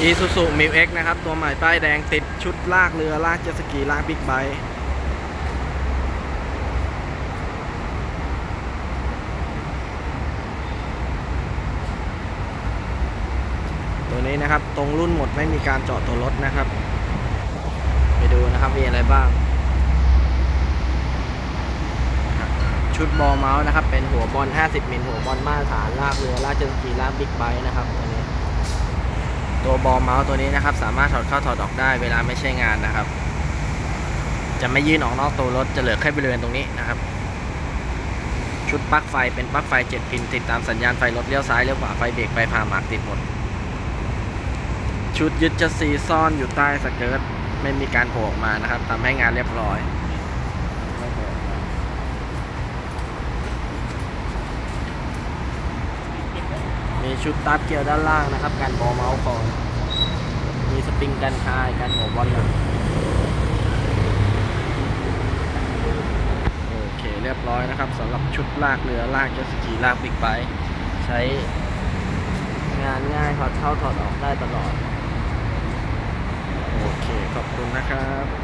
อีซูซูมิวเอ็กนะครับ ตัวใหม่ป้ายแดงติดชุดลากเรือ ลากเจ็ตสกี ลากบิ๊กไบค์ตัวนี้นะครับ ตรงรุ่นหมดไม่มีการเจาะตัวรถนะครับ ไปดูนะครับ มีอะไรบ้าง ชุดบอลเมาส์นะครับ เป็นหัวบอล 50 มิลหัวบอลมาตรฐานลากเรือ ลากเจ็ตสกี ลากบิ๊กไบค์นะครับตัวนี้ ตัวบอลเมาส์ตัวนี้นะครับ สามารถถอดเข้าถอดออกได้เวลาไม่ใช่งานนะครับ จะไม่ยื่นออกนอกตัวรถจะเหลือแค่บริเวณตรงนี้นะครับ ชุดปลั๊กไฟเป็นปลั๊กไฟ 7 พิน ติดตามสัญญาณไฟรถเลี้ยวซ้ายเลี้ยวขวาไฟเบรกไฟผ่าหมากติดหมด ชุดยึดจะซีซ่อนอยู่ใต้สเกิร์ตไม่มีการโผล่ออกมานะครับทำให้งานเรียบร้อย มีชุดตับเกียร์ด้านล่างนะครับการบอเมาส์ก่อนมีสปริงกันคายการหัวบอลหลังโอเคเรียบร้อยนะครับสำหรับชุดลากเรือลากเจสกีลากบิ๊กไบค์ใช้งานง่ายถอดเข้าถอดออกได้ตลอด โอเค ขอบคุณนะครับ